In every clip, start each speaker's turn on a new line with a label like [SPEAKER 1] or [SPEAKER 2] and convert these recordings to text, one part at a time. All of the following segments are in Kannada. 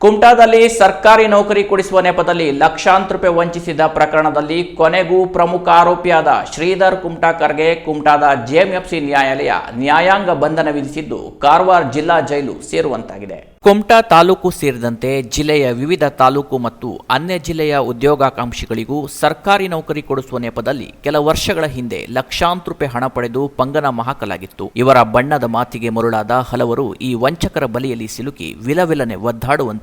[SPEAKER 1] ಕುಮಟಾದಲ್ಲಿ ಸರ್ಕಾರಿ ನೌಕರಿ ಕೊಡಿಸುವ ನೆಪದಲ್ಲಿ ಲಕ್ಷಾಂತರ ರೂಪಾಯಿ ವಂಚಿಸಿದ ಪ್ರಕರಣದಲ್ಲಿ ಕೊನೆಗೂ ಪ್ರಮುಖ ಆರೋಪಿಯಾದ ಶ್ರೀಧರ್ ಕುಮಟಾಕರ್ಗೆ ಕುಮಟಾದ ಜೆಎಂಎಫ್ಸಿ ನ್ಯಾಯಾಲಯ ನ್ಯಾಯಾಂಗ ಬಂಧನ ವಿಧಿಸಿದ್ದು ಕಾರವಾರ ಜಿಲ್ಲಾ ಜೈಲು ಸೇರುವಂತಾಗಿದೆ. ಕುಮಟಾ ತಾಲೂಕು ಸೇರಿದಂತೆ ಜಿಲ್ಲೆಯ ವಿವಿಧ ತಾಲೂಕು ಮತ್ತು ಅನ್ಯ ಜಿಲ್ಲೆಯ ಉದ್ಯೋಗಾಕಾಂಕ್ಷಿಗಳಿಗೂ ಸರ್ಕಾರಿ ನೌಕರಿ ಕೊಡಿಸುವ ನೆಪದಲ್ಲಿ ಕೆಲ ವರ್ಷಗಳ ಹಿಂದೆ ಲಕ್ಷಾಂತರ ರೂಪಾಯಿ ಹಣ ಪಡೆದು ಪಂಗನ ಮಹಾಕಲಾಗಿತ್ತು ಇವರ ಬಣ್ಣದ ಮಾತಿಗೆ ಮರುಳಾದ ಹಲವರು ಈ ವಂಚಕರ ಬಲಿಯಲ್ಲಿ ಸಿಲುಕಿ ವಿಲವಿಲನೆ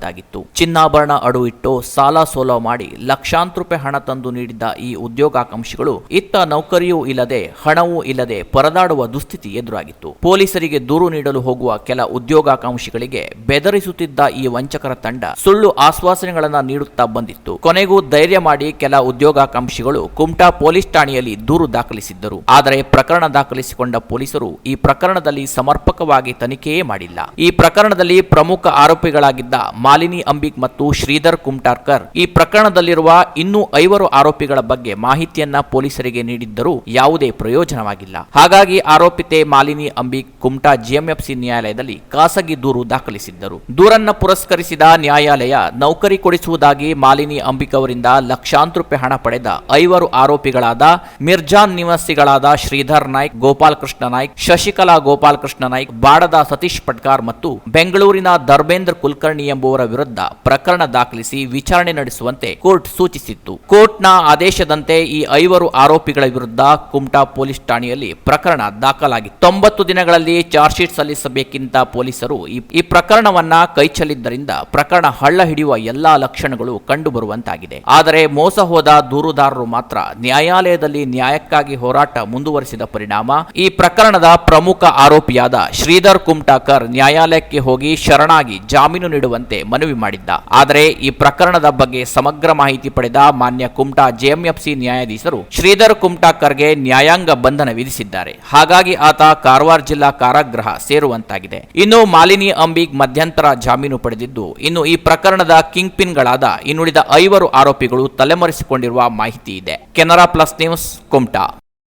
[SPEAKER 1] ಒದ್ದಾಡುವಂತಾಗಿತ್ತು ಚಿನ್ನಾಭರಣ ಅಡು ಇಟ್ಟು ಸಾಲ ಸೋಲೋ ಮಾಡಿ ಲಕ್ಷಾಂತರ ರೂಪಾಯಿ ಹಣ ತಂದು ನೀಡಿದ್ದ ಈ ಉದ್ಯೋಗಾಕಾಂಕ್ಷಿಗಳು ಇತ್ತ ನೌಕರಿಯೂ ಇಲ್ಲದೆ, ಹಣವೂ ಇಲ್ಲದೆ ಪರದಾಡುವ ದುಸ್ಥಿತಿ ಎದುರಾಗಿತ್ತು. ಪೊಲೀಸರಿಗೆ ದೂರು ನೀಡಲು ಹೋಗುವ ಕೆಲ ಉದ್ಯೋಗಾಕಾಂಕ್ಷಿಗಳಿಗೆ ಬೆದರಿಸುತ್ತಿದ್ದ ಈ ವಂಚಕರ ತಂಡ ಸುಳ್ಳು ಆಶ್ವಾಸನೆಗಳನ್ನ ನೀಡುತ್ತಾ ಬಂದಿತ್ತು. ಕೊನೆಗೂ ಧೈರ್ಯ ಮಾಡಿ ಕೆಲ ಉದ್ಯೋಗಾಕಾಂಕ್ಷಿಗಳು ಕುಮಟಾ ಪೊಲೀಸ್ ಠಾಣೆಯಲ್ಲಿ ದೂರು ದಾಖಲಿಸಿದ್ದರು. ಆದರೆ ಪ್ರಕರಣ ದಾಖಲಿಸಿಕೊಂಡ ಪೊಲೀಸರು ಈ ಪ್ರಕರಣದಲ್ಲಿ ಸಮರ್ಪಕವಾಗಿ ತನಿಖೆಯೇ ಮಾಡಿಲ್ಲ. ಈ ಪ್ರಕರಣದಲ್ಲಿ ಪ್ರಮುಖ ಆರೋಪಿಗಳಾಗಿದ್ದ ಮಾಲಿನಿ ಅಂಬಿಕ್ ಮತ್ತು ಶ್ರೀಧರ್ ಕುಮ್ಟಾರ್ಕರ್ ಈ ಪ್ರಕರಣದಲ್ಲಿರುವ ಇನ್ನೂ ಐವರು ಆರೋಪಿಗಳ ಬಗ್ಗೆ ಮಾಹಿತಿಯನ್ನ ಪೊಲೀಸರಿಗೆ ನೀಡಿದ್ದರೂ ಯಾವುದೇ ಪ್ರಯೋಜನವಾಗಿಲ್ಲ. ಹಾಗಾಗಿ ಆರೋಪಿತೆ ಮಾಲಿನಿ ಅಂಬಿಕ್ ಕುಮಟಾ ಜಿಎಂಎಫ್ಸಿ ನ್ಯಾಯಾಲಯದಲ್ಲಿ ಖಾಸಗಿ ದೂರು ದಾಖಲಿಸಿದ್ದರು. ದೂರನ್ನ ಪುರಸ್ಕರಿಸಿದ ನ್ಯಾಯಾಲಯ ನೌಕರಿ ಕೊಡಿಸುವುದಾಗಿ ಮಾಲಿನಿ ಅಂಬಿಕ್ ಅವರಿಂದ ಲಕ್ಷಾಂತರ ರೂಪಾಯಿ ಹಣ ಪಡೆದ ಐವರು ಆರೋಪಿಗಳಾದ ಮಿರ್ಜಾನ್ ನಿವಾಸಿಗಳಾದ ಶ್ರೀಧರ್ ನಾಯ್ಕ್ ಗೋಪಾಲ್ ಕೃಷ್ಣ ನಾಯ್ಕ್, ಶಶಿಕಲಾ ಗೋಪಾಲ್ ಕೃಷ್ಣ ನಾಯ್ಕ್, ಬಾಡದ ಸತೀಶ್ ಪಟ್ಕಾರ್ ಮತ್ತು ಬೆಂಗಳೂರಿನ ಧರ್ಮೇಂದ್ರ ಕುಲಕರ್ಣಿ ಎಂಬುವರ ವಿರುದ್ಧ ಪ್ರಕರಣ ದಾಖಲಿಸಿ ವಿಚಾರಣೆ ನಡೆಸುವಂತೆ ಕೋರ್ಟ್ ಸೂಚಿಸಿತ್ತು. ಕೋರ್ಟ್ನ ಆದೇಶದಂತೆ ಈ ಐವರು ಆರೋಪಿಗಳ ವಿರುದ್ಧ ಕುಮಟಾ ಪೊಲೀಸ್ ಠಾಣೆಯಲ್ಲಿ ಪ್ರಕರಣ ದಾಖಲಾಗಿತ್ತು. ತೊಂಬತ್ತು ದಿನಗಳಲ್ಲಿ ಚಾರ್ಜ್ ಶೀಟ್ ಸಲ್ಲಿಸಬೇಕಿಂತ ಪೊಲೀಸರು ಈ- ಪ್ರಕರಣವನ್ನ ಕೈಚಲ್ಲಿದ್ದರಿಂದ ಪ್ರಕರಣ ಹಳ್ಳ ಹಿಡಿಯುವ ಎಲ್ಲಾ ಲಕ್ಷಣಗಳು ಕಂಡುಬರುವಂತಾಗಿದೆ. ಆದರೆ ಮೋಸ ಹೋದ ದೂರುದಾರರು ಮಾತ್ರ ನ್ಯಾಯಾಲಯದಲ್ಲಿ ನ್ಯಾಯಕ್ಕಾಗಿ ಹೋರಾಟ ಮುಂದುವರಿಸಿದ ಪರಿಣಾಮ ಈ ಪ್ರಕರಣದ ಪ್ರಮುಖ ಆರೋಪಿಯಾದ ಶ್ರೀಧರ್ ಕುಮ್ಟಾಕರ್ ನ್ಯಾಯಾಲಯಕ್ಕೆ ಹೋಗಿ ಶರಣಾಗಿ ಜಾಮೀನು ನೀಡುವಂತೆ ಮನವಿ ಮಾಡಿದ್ದ. ಆದರೆ ಈ ಪ್ರಕರಣದ ಬಗ್ಗೆ ಸಮಗ್ರ ಮಾಹಿತಿ ಪಡೆದ ಮಾನ್ಯ ಕುಮ್ಟಾ ಜೆಎಂಎಫ್ಸಿ ನ್ಯಾಯಾಧೀಶರು ಶ್ರೀಧರ್ ಕುಮ್ಟಾಕರ್ಗೆ ನ್ಯಾಯಾಂಗ ಬಂಧನ ವಿಧಿಸಿದ್ದಾರೆ. ಹಾಗಾಗಿ ಆತ ಕಾರವಾರ ಜಿಲ್ಲಾ ಕಾರಾಗೃಹ ಸೇರುವಂತಾಗಿದೆ. ಇನ್ನು ಮಾಲಿನಿ ಅಂಬಿಗ್ ಮಧ್ಯಂತರ ಜಾಮೀನು ಪಡೆದಿದ್ದು, ಇನ್ನು ಈ ಪ್ರಕರಣದ ಕಿಂಗ್ ಪಿನ್ಗಳಾದ ಇನ್ನುಳಿದ ಐವರು ಆರೋಪಿಗಳು ತಲೆಮರೆಸಿಕೊಂಡಿರುವ ಮಾಹಿತಿ ಇದೆ. Canara plus news, Kumta.